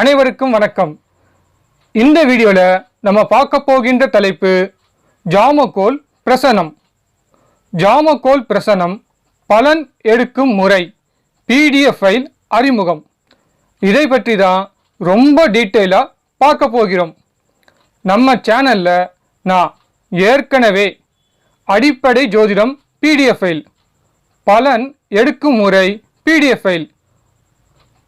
அனைவருக்கும் வணக்கம். இந்த வீடியோவில் நம்ம பார்க்க போகின்ற தலைப்பு ஜாமக்கோல் பிரசனம். ஜாமக்கோல் பிரசனம் பலன் எடுக்கும் முறை பிடிஎஃப் ஃபைல் அறிமுகம். இதை பற்றி தான் ரொம்ப டீட்டெயிலாக பார்க்க போகிறோம். நம்ம சேனலில் நான் ஏற்கனவே அடிப்படை ஜோதிடம் பிடிஎஃப் ஃபைல் பலன் எடுக்கும் முறை பிடிஎஃப் ஃபைல்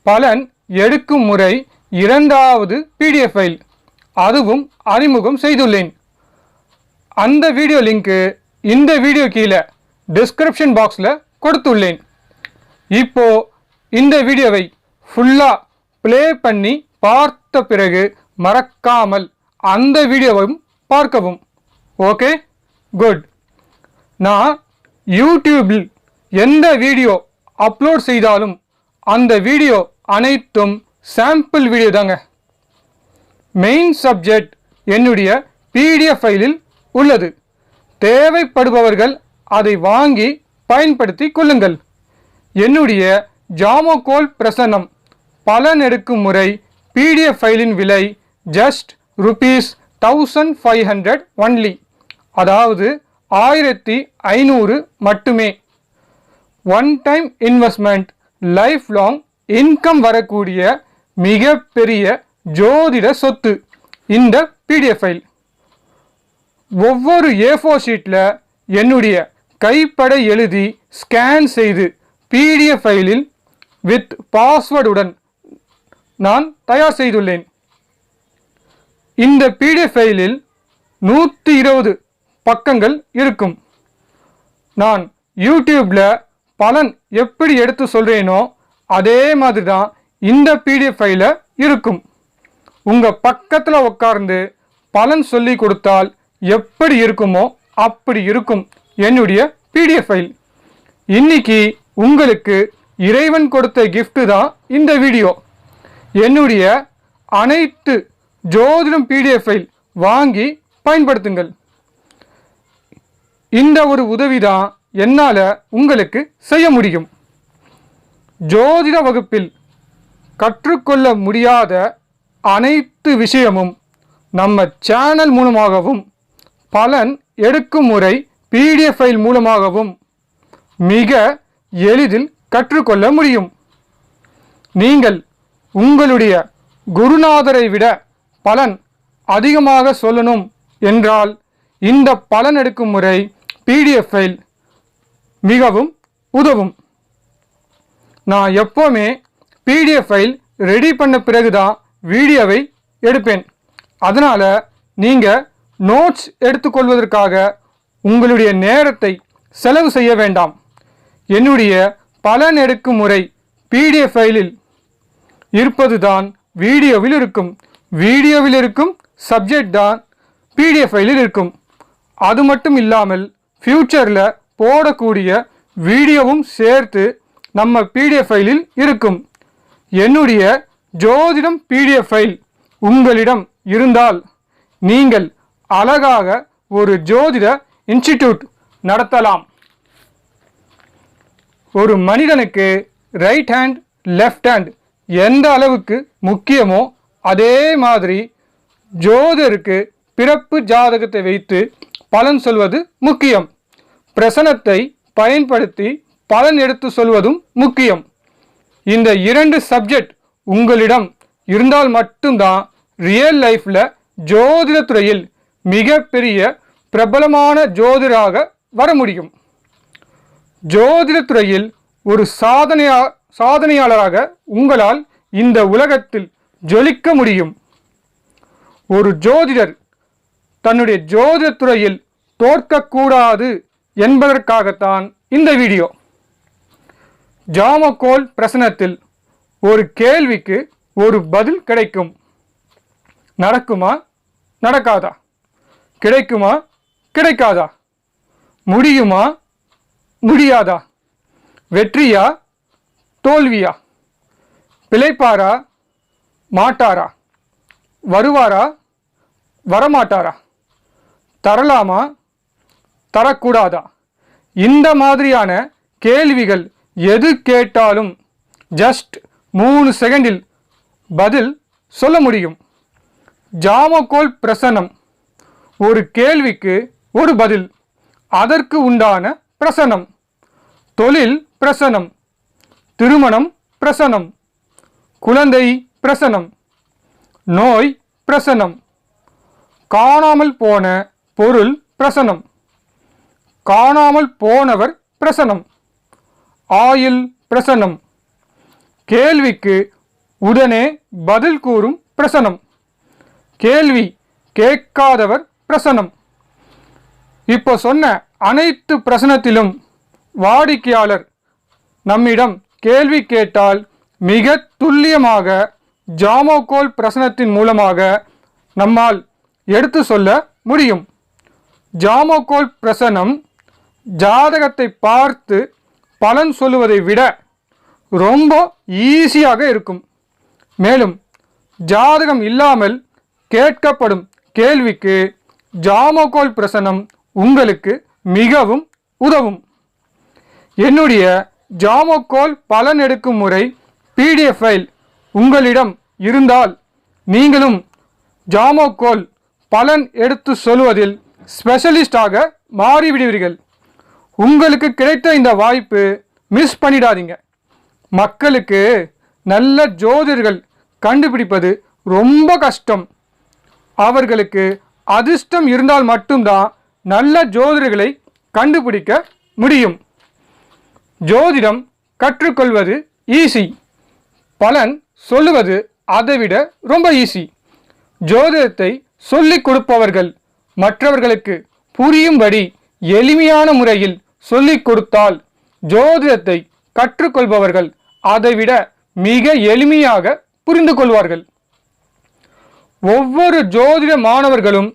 பலன் எடுக்கும் முறை இரண்டாவது பிடிஎஃப் ஃபைல் அதுவும் அறிமுகம் செய்துள்ளேன். அந்த வீடியோ லிங்க்கு இந்த வீடியோ கீழே டிஸ்கிரிப்ஷன் பாக்ஸில் கொடுத்துள்ளேன். இப்போ இந்த வீடியோவை ஃபுல்லாக ப்ளே பண்ணி பார்த்த பிறகு மறக்காமல் அந்த வீடியோவையும் பார்க்கவும். ஓகே குட் நான் யூடியூபில் எந்த வீடியோ அப்லோட் செய்தாலும் அந்த வீடியோ அனைத்தும் சாம்பிள் வீடியோ தாங்க. மெயின் சப்ஜெக்ட் என்னுடைய பிடிஎஃப் ஃபைலில் உள்ளது. தேவைப்படுபவர்கள் அதை வாங்கி பயன்படுத்தி கொள்ளுங்கள். என்னுடைய ஜாமோகோல் பிரசன்னம் பலன் எடுக்கும் முறை பிடிஎஃப் ஃபைலின் விலை just rupees thousand five hundred only அதாவது ஆயிரத்தி ஐநூறு மட்டுமே. One time investment life long income வரக்கூடிய மிகப்பெரிய ஜோதிட சொத்து. இந்த பிடிஎஃப் ஃபைல் ஒவ்வொரு ஏஃபோ ஷீட்டில் என்னுடைய கைப்படை எழுதி ஸ்கேன் செய்து பிடிஎஃப் ஃபைலில் வித் பாஸ்வேர்டுடன் நான் தயார் செய்துள்ளேன். இந்த பிடிஎஃப் ஃபைலில் நூற்றி இருபது பக்கங்கள் இருக்கும். நான் யூடியூப்பில் பலன் எப்படி எடுத்து சொல்கிறேனோ அதே மாதிரி தான் இந்த பிடிஎஃப் ஃபைலில் இருக்கும். உங்கள் பக்கத்தில் உட்கார்ந்து பலன் சொல்லி கொடுத்தால் எப்படி இருக்குமோ அப்படி இருக்கும் என்னுடைய பிடிஎஃப் ஃபைல் இன்னைக்கு உங்களுக்கு இறைவன் கொடுத்த கிஃப்ட்டு தான் இந்த வீடியோ என்னுடைய அனைத்து ஜோதிடம் பிடிஎஃப் ஃபைல் வாங்கி பயன்படுத்துங்கள். இந்த ஒரு உதவி தான் என்னால் உங்களுக்கு செய்ய முடியும். ஜோதிட வகுப்பில் கற்றுக்கொள்ள முடியாத அனைத்து விஷயமும் நம்ம சேனல் மூலமாகவும் பலன் எடுக்கும் முறை பிடிஎஃப் ஃபைல் மூலமாகவும் மிக எளிதில் கற்றுக்கொள்ள முடியும். நீங்கள் உங்களுடைய குருநாதரை விட பலன் அதிகமாக சொல்லணும் என்றால் இந்த பலன் எடுக்கும் முறை பிடிஎஃப் ஃபைல் மிகவும் உதவும். நான் எப்போவுமே பிடிஎஃப் ஃபைல் ரெடி பண்ண பிறகு தான் வீடியோவை எடுப்பேன். அதனால் நீங்கள் நோட்ஸ் எடுத்துக்கொள்வதற்காக உங்களுடைய நேரத்தை செலவு செய்ய வேண்டாம். என்னுடைய பலன் எடுக்கும் முறை பிடிஎஃப் ஃபைலில் இருப்பது தான் வீடியோவில் இருக்கும். வீடியோவில் இருக்கும் சப்ஜெக்ட் தான் பிடிஎஃப் ஃபைலில் இருக்கும். அது மட்டும் இல்லாமல் ஃப்யூச்சரில் போடக்கூடிய வீடியோவும் சேர்த்து நம்ம பிடிஎஃப் ஃபைலில் இருக்கும். என்னுடைய ஜோதிடம் பிடிஎஃப் ஃபைல் உங்களிடம் இருந்தால் நீங்கள் அழகாக ஒரு ஜோதிட இன்ஸ்டிடியூட் நடத்தலாம். ஒரு மனிதனுக்கு ரைட் ஹேண்ட் லெஃப்ட் ஹேண்ட் எந்த அளவுக்கு முக்கியமோ அதே மாதிரி ஜோதருக்கு பிறப்பு ஜாதகத்தை வைத்து பலன் சொல்வது முக்கியம். பிரசனத்தை பயன்படுத்தி பலன் எடுத்து சொல்வதும் முக்கியம். இந்த இரண்டு சப்ஜெக்ட் உங்களிடம் இருந்தால் மட்டும்தான் ரியல் லைஃப்பில் ஜோதிடத்துறையில் மிகப்பெரிய பிரபலமான ஜோதிடராக வர முடியும். ஜோதிடத்துறையில் ஒரு சாதனையா சாதனையாளராக உங்களால் இந்த உலகத்தில் ஜொலிக்க முடியும். ஒரு ஜோதிடர் தன்னுடைய ஜோதிடத்துறையில் தோற்கக்கூடாது என்பதற்காகத்தான் இந்த வீடியோ. ஜாமக்கோல் பிரசனத்தில் ஒரு கேள்விக்கு ஒரு பதில் கிடைக்கும். நடக்குமா? நடக்காதா? கிடைக்குமா? கிடைக்காதா? முடியுமா? முடியாதா? வெற்றியா? தோல்வியா? பிழைப்பாரா? மாட்டாரா? வருவாரா? வரமாட்டாரா? தரலாமா? தரக்கூடாதா? இந்த மாதிரியான கேள்விகள் எது கேட்டாலும் ஜஸ்ட் மூணு செகண்டில் பதில் சொல்ல முடியும். ஜாமக்கோல் பிரசனம் ஒரு கேள்விக்கு ஒரு பதில் அதற்கு உண்டான பிரசனம் தொழில் பிரசனம் திருமணம் பிரசனம் குழந்தை பிரசனம் நோய் பிரசனம் காணாமல் போன பொருள் பிரசனம் காணாமல் போனவர் பிரசனம் ஆயில் பிரசனம் கேள்விக்கு உடனே பதில் கூறும் பிரசனம் கேள்வி கேட்காதவர் பிரசனம் இப்போ சொன்ன அனைத்து பிரசனத்திலும் வாடிக்கையாளர் நம்மிடம் கேள்வி கேட்டால் மிக துல்லியமாக ஜாமோகோல் பிரசனத்தின் மூலமாக நம்மால் எடுத்து சொல்ல முடியும். ஜாமோகோல் பிரசனம் ஜாதகத்தை பார்த்து பலன் சொல்லுவதை விட ரொம்ப ஈஸியாக இருக்கும். மேலும் ஜாதகம் இல்லாமல் கேட்கப்படும் கேள்விக்கு ஜாமோகோல் பிரசனம் உங்களுக்கு மிகவும் உதவும். என்னுடைய ஜாமோகோல் பலன் எடுக்கும் முறை பிடிஎஃப் ஃபைல் உங்களிடம் இருந்தால் நீங்களும் ஜாமோகோல் பலன் எடுத்து சொல்வதில் ஸ்பெஷலிஸ்டாக மாறிவிடுவீர்கள். உங்களுக்கு கிடைத்த இந்த வாய்ப்பு மிஸ் பண்ணிடாதீங்க. மக்களுக்கு நல்ல ஜோதிடர்கள் கண்டுபிடிப்பது ரொம்ப கஷ்டம். அவர்களுக்கு அதிர்ஷ்டம் இருந்தால் மட்டும்தான் நல்ல ஜோதிடர்களை கண்டுபிடிக்க முடியும். ஜோதிடம் கற்றுக்கொள்வது ஈஸி பலன் சொல்லுவது அதைவிட ரொம்ப ஈஸி ஜோதிடத்தை சொல்லிக் கொடுப்பவர்கள் மற்றவர்களுக்கு புரியும்படி எளிமையான முறையில் சொல்லிக் கொடுத்தால் ஜோதிடத்தை கற்றுக்கொள்பவர்கள் அதைவிட மிக எளிமையாக புரிந்து கொள்வார்கள். ஒவ்வொரு ஜோதிட மாணவர்களும்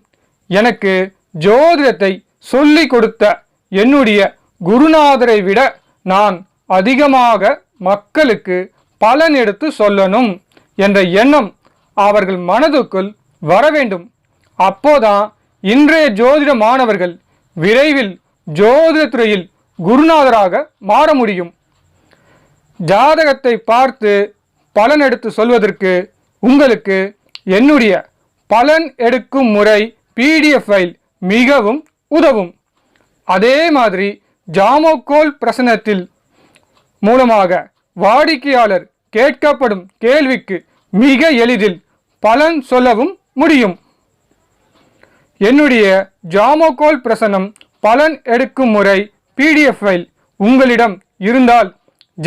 எனக்கு ஜோதிடத்தை சொல்லிக் கொடுத்த என்னுடைய குருநாதரை விட நான் அதிகமாக மக்களுக்கு பலன் எடுத்து சொல்லணும் என்ற எண்ணம் அவர்கள் மனதுக்குள் வர வேண்டும் அப்போதான் இன்றைய ஜோதிட மாணவர்கள் விரைவில் ஜோதிடத்துறையில் குருநாதராக மாற முடியும். ஜாதகத்தை பார்த்து பலன் எடுத்து சொல்வதற்கு உங்களுக்கு என்னுடைய பலன் எடுக்கும் முறை பிடிஎஃப் ஃபைல் மிகவும் உதவும். அதே மாதிரி ஜாமோகோல் பிரசனத்தில் மூலமாக வாடிக்கையாளர் கேட்கப்படும் கேள்விக்கு மிக எளிதில் பலன் சொல்லவும் முடியும். என்னுடைய ஜாமோகோல் பிரசனம் பலன் எடுக்கும் முறை பிடிஎஃப் ஃபைல் உங்களிடம் இருந்தால்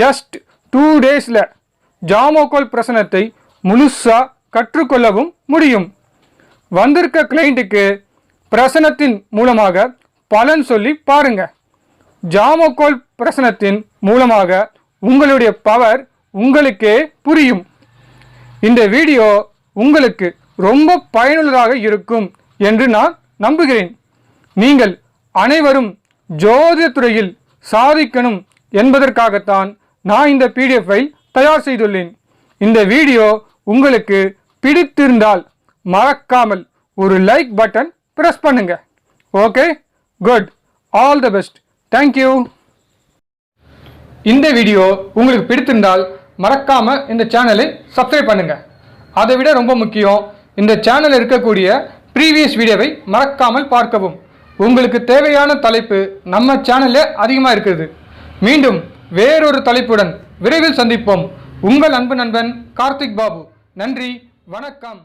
ஜஸ்ட் டூ டேஸில் ஜாமோகோல் பிரசனத்தை முழுசாக கற்றுக்கொள்ளவும் முடியும். வந்திருக்க கிளைண்ட்டுக்கு பிரசனத்தின் மூலமாக பலன் சொல்லி பாருங்க. ஜாமோகோல் பிரசனத்தின் மூலமாக உங்களுடைய பவர் உங்களுக்கே புரியும். இந்த வீடியோ உங்களுக்கு ரொம்ப பயனுள்ளதாக இருக்கும் என்று நான் நம்புகிறேன். நீங்கள் அனைவரும் ஜோதிடத்துறையில் சாதிக்கணும் என்பதற்காகத்தான் நான் இந்த பிடிஎஃப்பை தயார் செய்துள்ளேன். இந்த வீடியோ உங்களுக்கு பிடித்திருந்தால் மறக்காமல் ஒரு லைக் பட்டன் ப்ரெஸ் பண்ணுங்க. Okay good all the best thank you இந்த வீடியோ உங்களுக்கு பிடித்திருந்தால் மறக்காமல் இந்த சேனலை சப்ஸ்கிரைப் பண்ணுங்கள் அதை விட ரொம்ப முக்கியம் இந்த சேனலில் இருக்கக்கூடிய ப்ரீவியஸ் வீடியோவை மறக்காமல் பார்க்கவும். உங்களுக்கு தேவையான தலைப்பு நம்ம சேனல்ல அதிகமாக இருக்குது மீண்டும் வேறொரு தலைப்புடன் விரைவில் சந்திப்போம். உங்கள் அன்பு நண்பன் கார்த்திக் பாபு. நன்றி வணக்கம்.